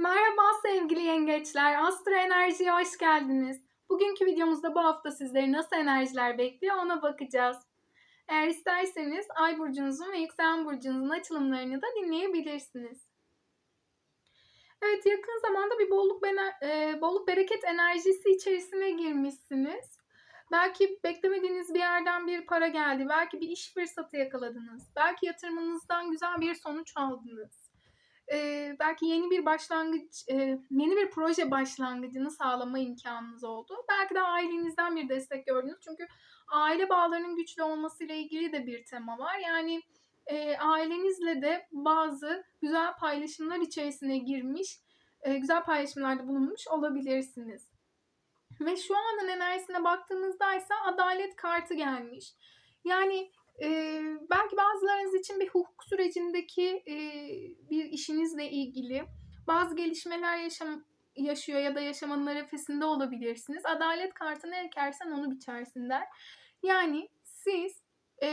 Merhaba sevgili yengeçler, Astro Enerji'ye hoş geldiniz. Bugünkü videomuzda bu hafta sizleri nasıl enerjiler bekliyor ona bakacağız. Eğer isterseniz Ay burcunuzun ve Yükselen burcunuzun açılımlarını da dinleyebilirsiniz. Evet yakın zamanda bir bolluk, e, bolluk bereket enerjisi içerisine girmişsiniz. Belki beklemediğiniz bir yerden bir para geldi. Belki bir iş fırsatı yakaladınız. Belki yatırımınızdan güzel bir sonuç aldınız. Ee, belki yeni bir başlangıç, e, yeni bir proje başlangıcını sağlama imkanınız oldu. Belki de ailenizden bir destek gördünüz. Çünkü aile bağlarının güçlü olmasıyla ilgili de bir tema var. Yani e, ailenizle de bazı güzel paylaşımlar içerisine girmiş, e, güzel paylaşımlarda bulunmuş olabilirsiniz. Ve şu anın enerjisine baktığımızda ise adalet kartı gelmiş. Yani e, belki bazılarınız için bir hukuk sürecindeki e, bir işinizle ilgili bazı gelişmeler yaşam, yaşıyor ya da yaşamanın arefesinde olabilirsiniz. Adalet kartını ekersen onu biçersin der. Yani siz e,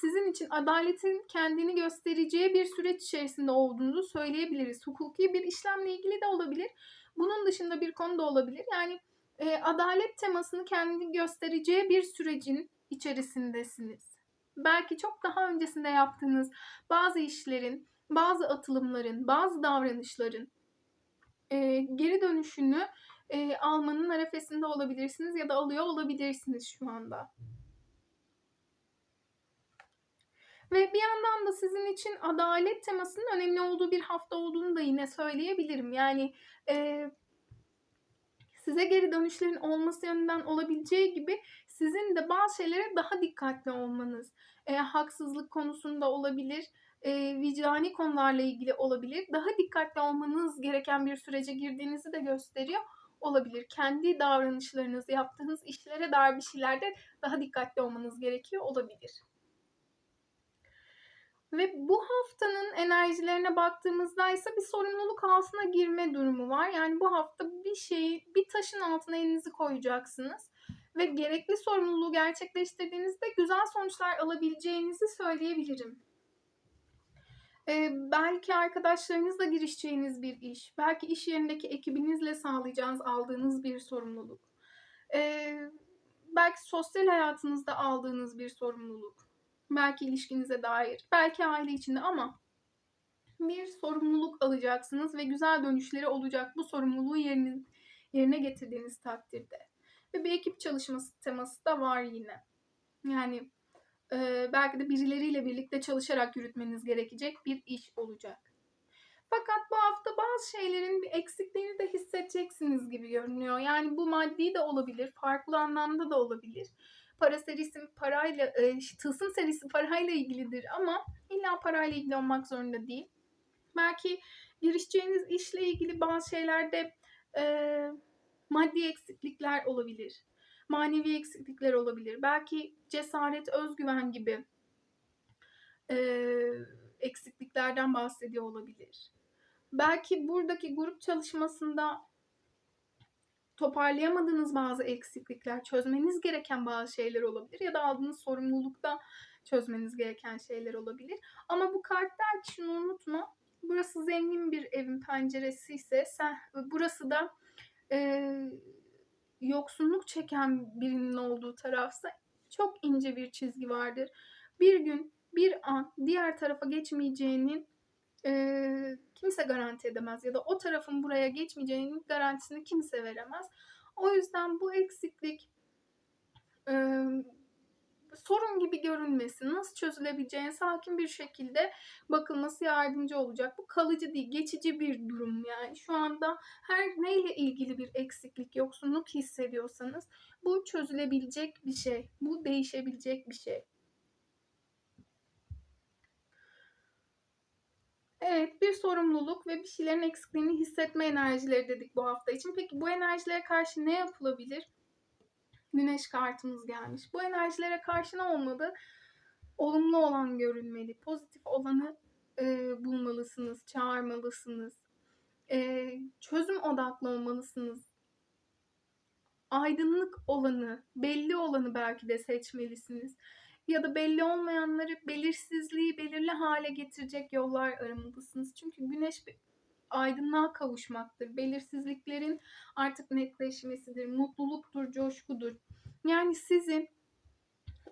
sizin için adaletin kendini göstereceği bir süreç içerisinde olduğunuzu söyleyebiliriz. Hukuki bir işlemle ilgili de olabilir. Bunun dışında bir konu da olabilir. Yani e, adalet temasını kendini göstereceği bir sürecin içerisindesiniz. Belki çok daha öncesinde yaptığınız bazı işlerin, bazı atılımların, bazı davranışların e, geri dönüşünü e, almanın arefesinde olabilirsiniz ya da alıyor olabilirsiniz şu anda. Ve bir yandan da sizin için adalet temasının önemli olduğu bir hafta olduğunu da yine söyleyebilirim. Yani e, size geri dönüşlerin olması yönünden olabileceği gibi bazı şeylere daha dikkatli olmanız, e, haksızlık konusunda olabilir, e, vicdani konularla ilgili olabilir. Daha dikkatli olmanız gereken bir sürece girdiğinizi de gösteriyor olabilir. Kendi davranışlarınız, yaptığınız işlere dair bir şeylerde daha dikkatli olmanız gerekiyor olabilir. Ve bu haftanın enerjilerine baktığımızda ise bir sorumluluk altına girme durumu var. Yani bu hafta bir şeyi, bir taşın altına elinizi koyacaksınız. Ve gerekli sorumluluğu gerçekleştirdiğinizde güzel sonuçlar alabileceğinizi söyleyebilirim. Ee, belki arkadaşlarınızla girişeceğiniz bir iş, belki iş yerindeki ekibinizle sağlayacağınız, aldığınız bir sorumluluk. Ee, belki sosyal hayatınızda aldığınız bir sorumluluk belki ilişkinize dair, belki aile içinde ama bir sorumluluk alacaksınız ve güzel dönüşleri olacak bu sorumluluğu yerine, yerine getirdiğiniz takdirde. Ve bir ekip çalışması teması da var yine. Yani e, belki de birileriyle birlikte çalışarak yürütmeniz gerekecek bir iş olacak. Fakat bu hafta bazı şeylerin bir eksikliğini de hissedeceksiniz gibi görünüyor. Yani bu maddi de olabilir, farklı anlamda da olabilir para serisi parayla, e, tılsım serisi parayla ilgilidir ama illa parayla ilgili olmak zorunda değil. Belki girişeceğiniz işle ilgili bazı şeylerde e, maddi eksiklikler olabilir. Manevi eksiklikler olabilir. Belki cesaret, özgüven gibi e, eksikliklerden bahsediyor olabilir. Belki buradaki grup çalışmasında toparlayamadığınız bazı eksiklikler, çözmeniz gereken bazı şeyler olabilir ya da aldığınız sorumlulukta çözmeniz gereken şeyler olabilir. Ama bu kart der ki şunu unutma. Burası zengin bir evin penceresi ise sen burası da e, yoksunluk çeken birinin olduğu tarafsa çok ince bir çizgi vardır. Bir gün, bir an diğer tarafa geçmeyeceğinin e, kimse garanti edemez ya da o tarafın buraya geçmeyeceğinin garantisini kimse veremez. O yüzden bu eksiklik sorun gibi görünmesin. Nasıl çözülebileceğine sakin bir şekilde bakılması yardımcı olacak. Bu kalıcı değil, geçici bir durum yani. Şu anda her neyle ilgili bir eksiklik, yoksunluk hissediyorsanız bu çözülebilecek bir şey. Bu değişebilecek bir şey. Evet, bir sorumluluk ve bir şeylerin eksikliğini hissetme enerjileri dedik bu hafta için. Peki bu enerjilere karşı ne yapılabilir? Güneş kartımız gelmiş. Bu enerjilere karşı ne olmalı? Olumlu olan görünmeli. Pozitif olanı e, bulmalısınız, çağırmalısınız. E, çözüm odaklı olmalısınız. Aydınlık olanı, belli olanı belki de seçmelisiniz ya da belli olmayanları belirsizliği belirli hale getirecek yollar aramalısınız. Çünkü güneş aydınlığa kavuşmaktır. Belirsizliklerin artık netleşmesidir. Mutluluktur, coşkudur. Yani sizin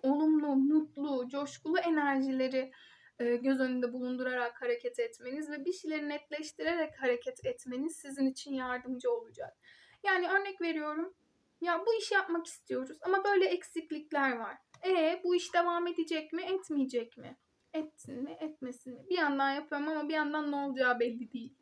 olumlu, mutlu, coşkulu enerjileri e, göz önünde bulundurarak hareket etmeniz ve bir şeyleri netleştirerek hareket etmeniz sizin için yardımcı olacak. Yani örnek veriyorum. Ya bu işi yapmak istiyoruz ama böyle eksiklikler var. E bu iş devam edecek mi, etmeyecek mi? Etsin mi, etmesin mi? Bir yandan yapıyorum ama bir yandan ne olacağı belli değil.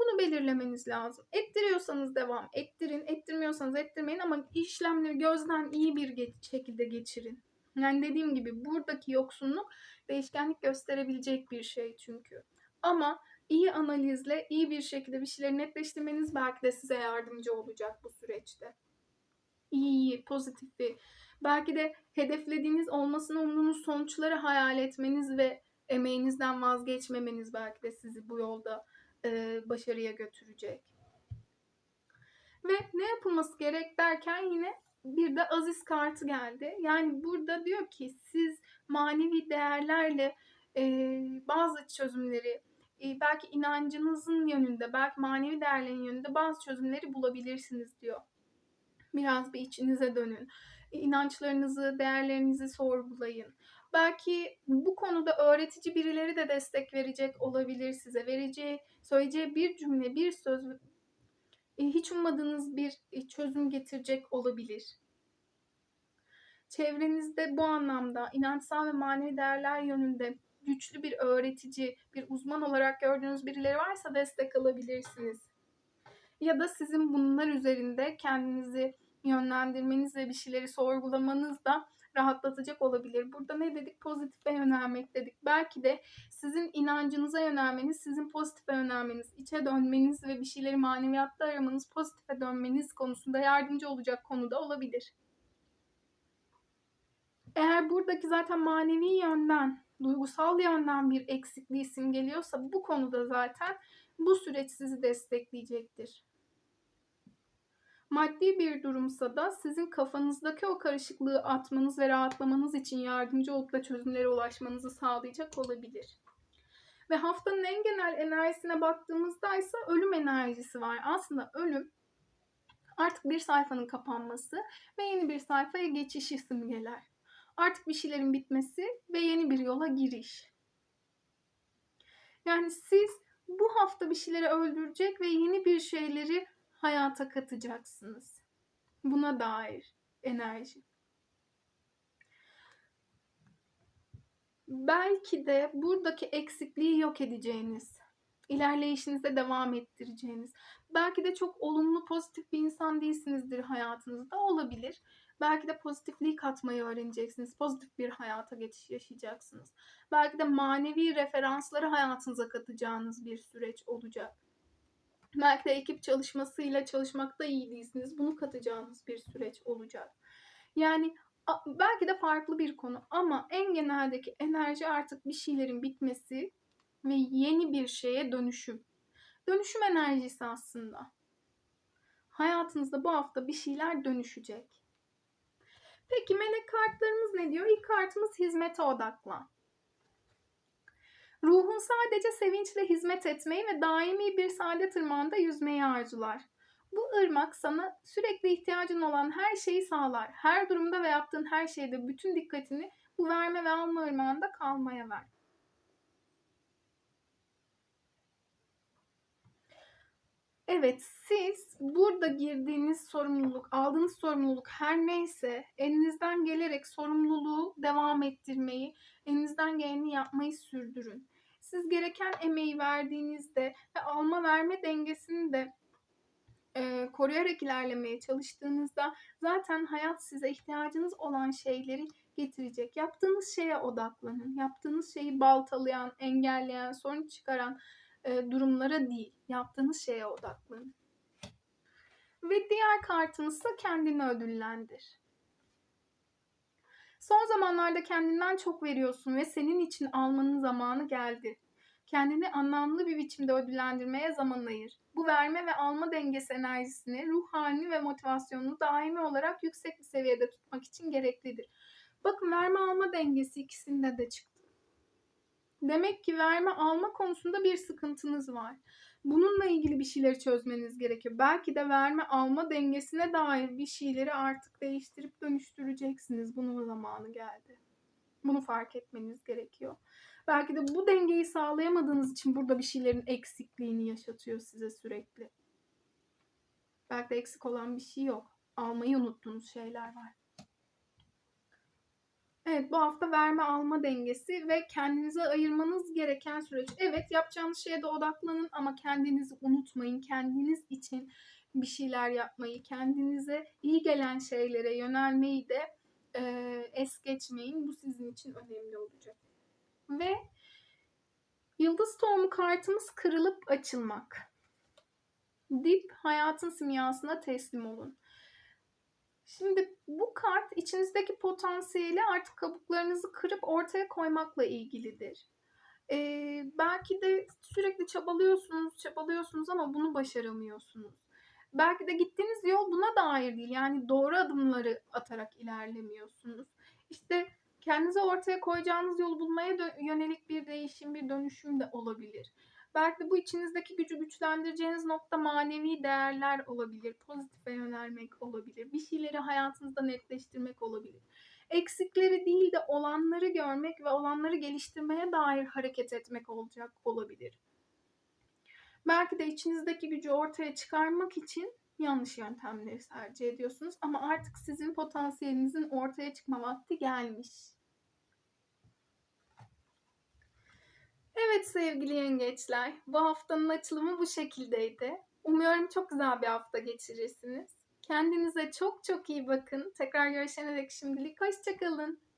Bunu belirlemeniz lazım. Ettiriyorsanız devam ettirin, ettirmiyorsanız ettirmeyin ama işlemleri gözden iyi bir ge- şekilde geçirin. Yani dediğim gibi buradaki yoksunluk değişkenlik gösterebilecek bir şey çünkü. Ama iyi analizle iyi bir şekilde bir şeyleri netleştirmeniz belki de size yardımcı olacak bu süreçte. İyi, pozitifi, belki de hedeflediğiniz olmasını umduğunuz sonuçları hayal etmeniz ve emeğinizden vazgeçmemeniz belki de sizi bu yolda e, başarıya götürecek. Ve ne yapılması gerek derken yine bir de aziz kartı geldi. Yani burada diyor ki siz manevi değerlerle e, bazı çözümleri e, belki inancınızın yönünde, belki manevi değerlerin yönünde bazı çözümleri bulabilirsiniz diyor. Biraz bir içinize dönün. E, inançlarınızı, değerlerinizi sorgulayın. Belki bu konuda öğretici birileri de destek verecek olabilir size. Vereceği, söyleyeceği bir cümle, bir söz e, hiç ummadığınız bir e, çözüm getirecek olabilir. Çevrenizde bu anlamda inançsal ve manevi değerler yönünde güçlü bir öğretici, bir uzman olarak gördüğünüz birileri varsa destek alabilirsiniz. Ya da sizin bunlar üzerinde kendinizi yönlendirmeniz ve bir şeyleri sorgulamanız da rahatlatacak olabilir. Burada ne dedik? Pozitife yönelmek dedik. Belki de sizin inancınıza yönelmeniz, sizin pozitife yönelmeniz, içe dönmeniz ve bir şeyleri maneviyatta aramanız, pozitife dönmeniz konusunda yardımcı olacak konuda olabilir. Eğer buradaki zaten manevi yönden, duygusal yönden bir eksikliği simgeliyorsa bu konuda zaten bu süreç sizi destekleyecektir. Maddi bir durumsa da sizin kafanızdaki o karışıklığı atmanız ve rahatlamanız için yardımcı olup da çözümlere ulaşmanızı sağlayacak olabilir. Ve haftanın en genel enerjisine baktığımızda ise ölüm enerjisi var. Aslında ölüm artık bir sayfanın kapanması ve yeni bir sayfaya geçişi simgeler. Artık bir şeylerin bitmesi ve yeni bir yola giriş. Yani siz bu hafta bir şeyleri öldürecek ve yeni bir şeyleri hayata katacaksınız. Buna dair enerji. Belki de buradaki eksikliği yok edeceğiniz, ilerleyişinize devam ettireceğiniz, belki de çok olumlu, pozitif bir insan değilsinizdir hayatınızda olabilir. Belki de pozitifliği katmayı öğreneceksiniz. Pozitif bir hayata geçiş yaşayacaksınız. Belki de manevi referansları hayatınıza katacağınız bir süreç olacak. Belki de ekip çalışmasıyla çalışmakta iyi değilsiniz. Bunu katacağınız bir süreç olacak. Yani belki de farklı bir konu ama en geneldeki enerji artık bir şeylerin bitmesi ve yeni bir şeye dönüşüm. Dönüşüm enerjisi aslında. Hayatınızda bu hafta bir şeyler dönüşecek. Peki melek kartlarımız ne diyor? İlk kartımız hizmete odaklan. Ruhun sadece sevinçle hizmet etmeyi ve daimi bir saadet ırmağında yüzmeyi arzular. Bu ırmak sana sürekli ihtiyacın olan her şeyi sağlar. Her durumda ve yaptığın her şeyde bütün dikkatini bu verme ve alma ırmağında kalmaya ver. Evet, siz burada girdiğiniz sorumluluk, aldığınız sorumluluk her neyse elinizden gelerek sorumluluğu devam ettirmeyi, elinizden geleni yapmayı sürdürün. Siz gereken emeği verdiğinizde ve alma verme dengesini de e, koruyarak ilerlemeye çalıştığınızda zaten hayat size ihtiyacınız olan şeyleri getirecek. Yaptığınız şeye odaklanın. Yaptığınız şeyi baltalayan, engelleyen, sorun çıkaran e, durumlara değil, yaptığınız şeye odaklanın. Ve diğer kartımız ise kendini ödüllendir. Son zamanlarda kendinden çok veriyorsun ve senin için almanın zamanı geldi. Kendini anlamlı bir biçimde ödüllendirmeye zaman ayır. Bu verme ve alma dengesi enerjisini, ruh halini ve motivasyonunu daimi olarak yüksek bir seviyede tutmak için gereklidir. Bakın verme alma dengesi ikisinde de çıktı. Demek ki verme alma konusunda bir sıkıntınız var. Bununla ilgili bir şeyleri çözmeniz gerekiyor. Belki de verme alma dengesine dair bir şeyleri artık değiştirip dönüştüreceksiniz. Bunun zamanı geldi. Bunu fark etmeniz gerekiyor. Belki de bu dengeyi sağlayamadığınız için burada bir şeylerin eksikliğini yaşatıyor size sürekli. Belki de eksik olan bir şey yok. Almayı unuttuğunuz şeyler var. Evet bu hafta verme alma dengesi ve kendinize ayırmanız gereken süreç. Evet yapacağınız şeye de odaklanın ama kendinizi unutmayın. Kendiniz için bir şeyler yapmayı, kendinize iyi gelen şeylere yönelmeyi de e, es geçmeyin. Bu sizin için önemli olacak. Ve yıldız tohumu kartımız kırılıp açılmak. Dip hayatın simyasına teslim olun. Şimdi bu kart içinizdeki potansiyeli artık kabuklarınızı kırıp ortaya koymakla ilgilidir. Ee, belki de sürekli çabalıyorsunuz, çabalıyorsunuz ama bunu başaramıyorsunuz. Belki de gittiğiniz yol buna dair değil. Yani doğru adımları atarak ilerlemiyorsunuz. İşte kendinize ortaya koyacağınız yolu bulmaya yönelik bir değişim, bir dönüşüm de olabilir. Belki bu içinizdeki gücü güçlendireceğiniz nokta manevi değerler olabilir. Pozitife yönelmek olabilir. Bir şeyleri hayatınızda netleştirmek olabilir. Eksikleri değil de olanları görmek ve olanları geliştirmeye dair hareket etmek olacak olabilir. Belki de içinizdeki gücü ortaya çıkarmak için yanlış yöntemleri tercih ediyorsunuz ama artık sizin potansiyelinizin ortaya çıkma vakti gelmiş. Evet sevgili yengeçler, bu haftanın açılımı bu şekildeydi. Umuyorum çok güzel bir hafta geçirirsiniz. Kendinize çok çok iyi bakın. Tekrar görüşene dek şimdilik hoşçakalın.